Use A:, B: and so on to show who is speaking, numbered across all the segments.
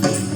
A: Thank you.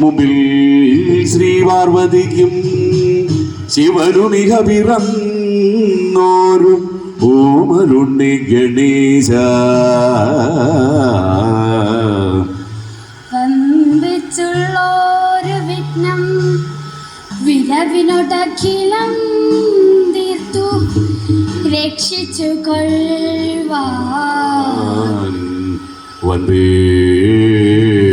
B: മുമ്പിൽ ശ്രീ പാർവതിക്കും ശിവനുമിക പിറന്നോരു. ഓമരുണ്ണി ഗണേശ.
A: വമ്പിച്ചുള്ളോരു വിഘ്നം വിരവിനോടഖിലം തീർത്തു. രക്ഷിച്ചു കൊള്ളുവാൻ
B: വന്ദേറും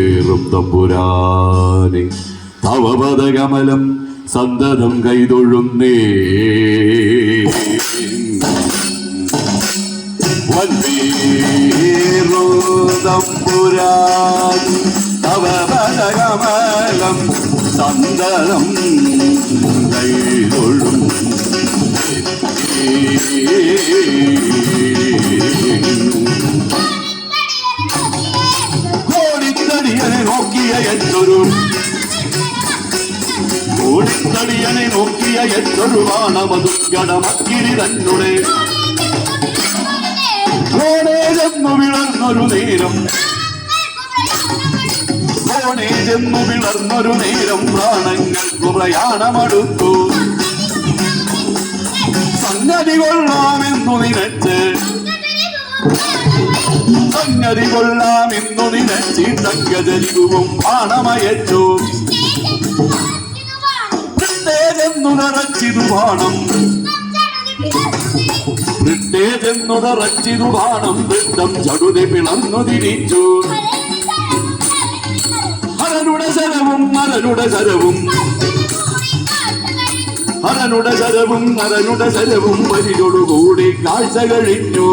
B: തമ്പുരാനെ തവപദകമലം സന്തതം കൈതൊഴുന്നേ. തമ്പുരാൻ തവപദകമലം സന്തതം കൈതൊഴുന്നേ. കോടിത്തടിയനെ നോക്കിയ എന്തൊരു വാണമതുഗടമക്കിരി തന്നെ കോണേജെന്നു വിളർന്നൊരു നേരം. കോണേജെന്നു വിളർന്നൊരു നേരം പ്രാണങ്ങൾക്കു പ്രയാണമടുത്തു സംഗതി കൊള്ളാമെന്നു നിനച്ച്. സംഗതി കൊള്ളാമെന്നു ബാണമയച്ചു ബ്രിട്ടേജെന്നു നിറച്ചിതു ബാണം ബ്രിട്ടേജെന്നു നിറച്ചിതു ബാണം വൃത്തം ചടുതി പിളന്നു തിരിച്ചു. ഹരനുടെ ശരവും മരനുടെ ശരവും. ഹരനുടെ ശരവും ഹരനുടെ ശരവും വരിയോടുകൂടി കാഴ്ച കഴിഞ്ഞു.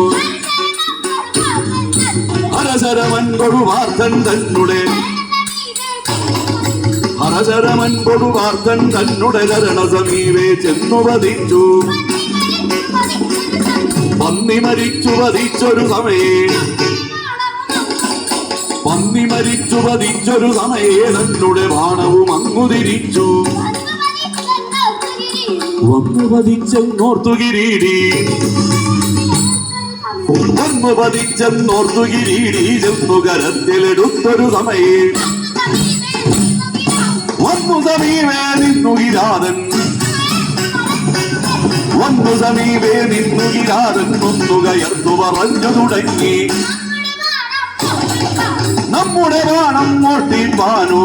B: ഹരശരവൻ കൊടുവാർത്തൻ തന്നെ ഹരശരമൻ കൊടുവാർത്തൻ തന്നെ കരണ സമീപേ ചെന്നു വധിച്ചു. പന്നി മരിച്ചു വധിച്ചൊരു സമയേ പന്നി മരിച്ചു വധിച്ചൊരു സമയേ തന്നെ ബാണവും അങ്ങു തിരിച്ചു. വന്നു വധിച്ചെന്നോർത്തു കിരീടി. വന്നു വധിച്ചെന്നോർത്തു കിരീടി. ചെന്നു കരത്തിലെടുത്തൊരു സമയേ. വന്നു സമീപേ നിന്നു കിരാതൻ സമീപേ നിന്നു കിരാതൻ ഒന്നു കയർന്നു പറഞ്ഞു തുടങ്ങി. നമ്മുടെ ബാണം മോട്ടിപ്പാനു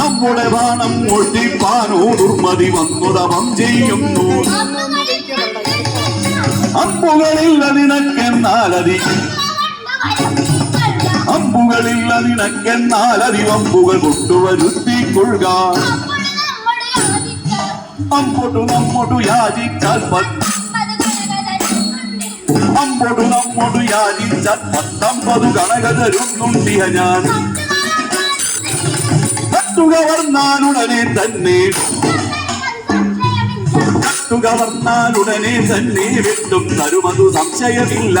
B: നമ്മുടെ ബാണം മോട്ടിപ്പാനു ദുർമതി വന്നു തപം ചെയ്യുന്നു. അമ്പുകളില്ല നിനക്കെന്നാലതി. അമ്പുകളില്ല അതിണക്കെന്നാൽ അതിവമ്പുകൾ കൊണ്ടുവരുത്തിക്കൊള്ളുക അമ്പോട്ടു നമ്മോട്ടു യാചിച്ചാൽ അമ്പോട്ടു നമ്മോട്ടു യാചിച്ചാൽ പത്തമ്പത് കണക തരുന്നുണ്ടിയ ഞാൻ. കത്തുക വർണാലുടനെ തന്നെ. കത്തുക വർണാലുടനെ തന്നെ വിട്ടും തരുമതു സംശയമില്ല.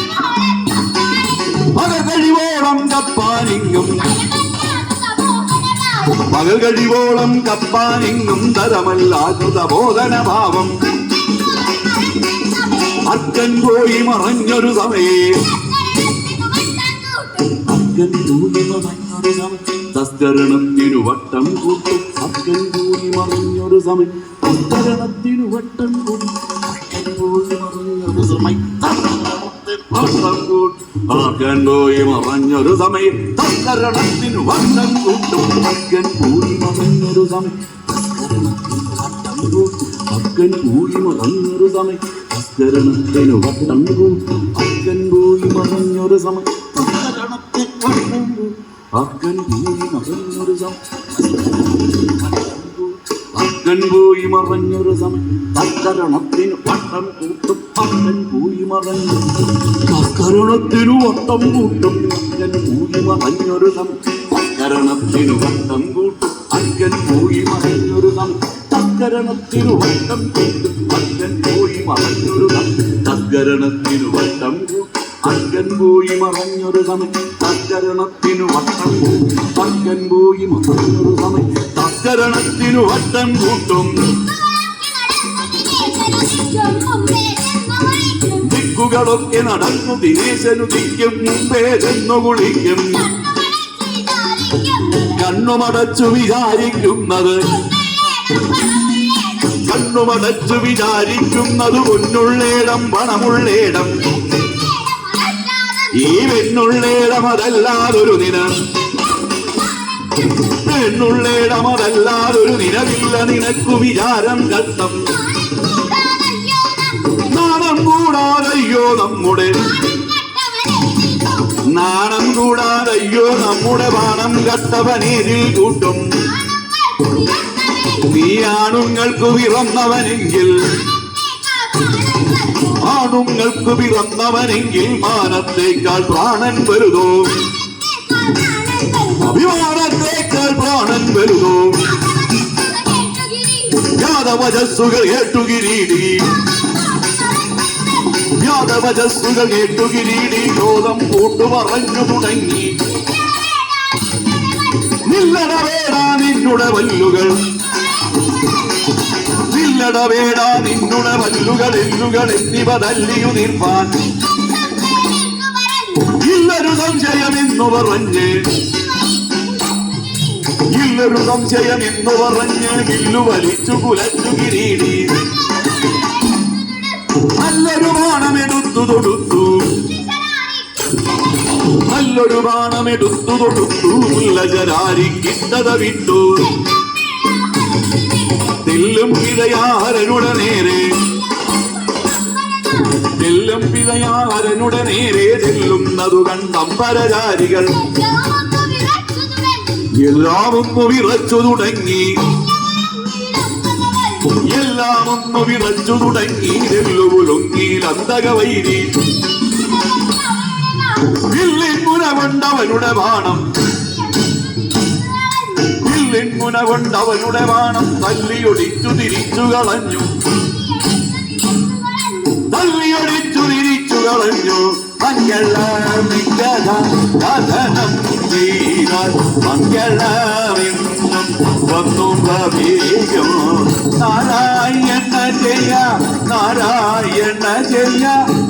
B: പകൽ കഴിവോളം കപ്പാനിങ്ങും പകൽ കഴിവോളം കപ്പാനിങ്ങും തരമല്ലാത്ത ബോധനഭാവം അക്കൻ പോയി മറഞ്ഞൊരു സമയേ. അക്കൻ പോയി മറഞ്ഞൊരു സമയം. തസ്കരണത്തിനു വട്ടം കൂട്ടും. അക്കൻ കൂടി മറഞ്ഞൊരു സമയം. തസ്കരണത്തിനു വട്ടം കൂട്ടും. പോയി മറഞ്ഞൊരു സമയം. തസ്കരണത്തിനു വട്ടം കൂട്ടും. അക്കൻ കൂടി മറഞ്ഞൊരു സമയം. അക്കൻ പോയി മറഞ്ഞൊരു സമയം. തസ്കരണത്തിനു വട്ടം കൂട്ടും. അക്കൻ കൂടി മറഞ്ഞൊരു സമയം. അക്കൻ പോയി മറഞ്ഞൊരു സമയം. പോയി മറഞ്ഞൊരു സമയം തസ്കരണത്തിനു വട്ടം കൂട്ടും അക്കൻ പോയി മറഞ്ഞു. തസ്കരണത്തിനു വട്ടം കൂട്ടും അക്കൻ പോയി മറഞ്ഞൊരു സമയം തസ്കരണത്തിനു വട്ടം കൂട്ടും അക്കൻ പോയി മറഞ്ഞൊരു സമയം തസ്കരണത്തിനു വട്ടം കൂട്ടും അക്കൻ പോയി മറഞ്ഞൊരു സമയം തസ്കരണത്തിനു വട്ടം കൂട്ടും. അക്കൻ മറഞ്ഞൊരു സമയം വട്ടം സമയം വട്ടം കൂട്ടും ദിക്കുകളൊക്കെ നടന്നു ദിനേശനു ദിക്കും മുമ്പേ ചെന്നു കുളിക്കും. കണ്ണുമടച്ചു വിചാരിക്കുന്നത്. കണ്ണുമടച്ചു വിചാരിക്കുന്നത് പൊന്നുള്ളേടം പണമുള്ളേടം. ഈ പെണ്ണുള്ളേടമതല്ലാതൊരു നിന. പെണ്ണുള്ളേടം അതല്ലാതൊരു നിലവില്ല നിനക്കു വിചാരം കത്തം നാണം കൂടാതയ്യോ നമ്മുടെ നാണം കൂടാതയ്യോ നമ്മുടെ പാണം കട്ടവനേതിൽ കൂട്ടും. നീ ആണുങ്ങൾക്ക് പിറന്നവനെങ്കിൽ ആണുങ്ങൾക്ക് പിറന്നവനെങ്കിൽ മാനത്തേക്കാൾ പ്രാണൻ വരുതോ? അഭിമാനത്തേക്കാൾ പ്രാണൻ വരുതോ? യാദവജസ്സുകൾ ഏട്ടുകിരീടി യാദവജസ്സുകൾ ഏട്ടുകിരീടി ക്രോധം കൂട്ടു പറഞ്ഞു തുടങ്ങി. നില്ലട വേടാ നിന്നുടെ വല്ലുകൾ. നില്ലട വേട നിന്നുടെ വല്ലുകൾ എല്ലുകൾ എന്നിവ തല്ലിയു നിർപ്പാൻ ഇല്ലൊരു സംശയമെന്നു പറഞ്ഞ് ഇല്ലൊരു സംശയമെന്നു പറഞ്ഞ് വില്ലു വലിച്ചു കുലച്ചു കിരീടി. നല്ലൊരു ബാണമെടുത്തു തൊടുത്തു. നല്ലൊരു ബാണമെടുത്തു തൊടുത്തു. ലജരാരിക്കിട്ടത വിട്ടു. പിതയാരനുടെ നേരെ. തെല്ലും പിതയാരനുടെ നേരെ ചെല്ലുന്നതു കണ്ടമ്പരചാരികൾ എല്ലാം ഒന്ന് വിറച്ചു തുടങ്ങി. എല്ലാം ഒന്ന് വിറച്ചു തുടങ്ങി. തെല്ലുകുലുങ്ങി അന്തക വൈരി വില്ലിൻ മുന കൊണ്ടവനുടെ ബാണം. വില്ലിൻമുന കൊണ്ട് അവരുടെ വാണം തല്ലിയൊടിച്ചു തിരിച്ചു കളഞ്ഞു. തല്ലിയൊടിച്ചു തിരിച്ചു കളഞ്ഞു. മംഗള വന്നു ഭവിയോ നാരായണ ജയ നാരായണ ജയ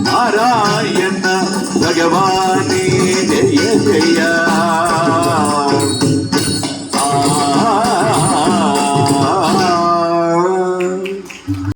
B: നാരായണ ഭഗവാനേ ജയ ജയ. Ah.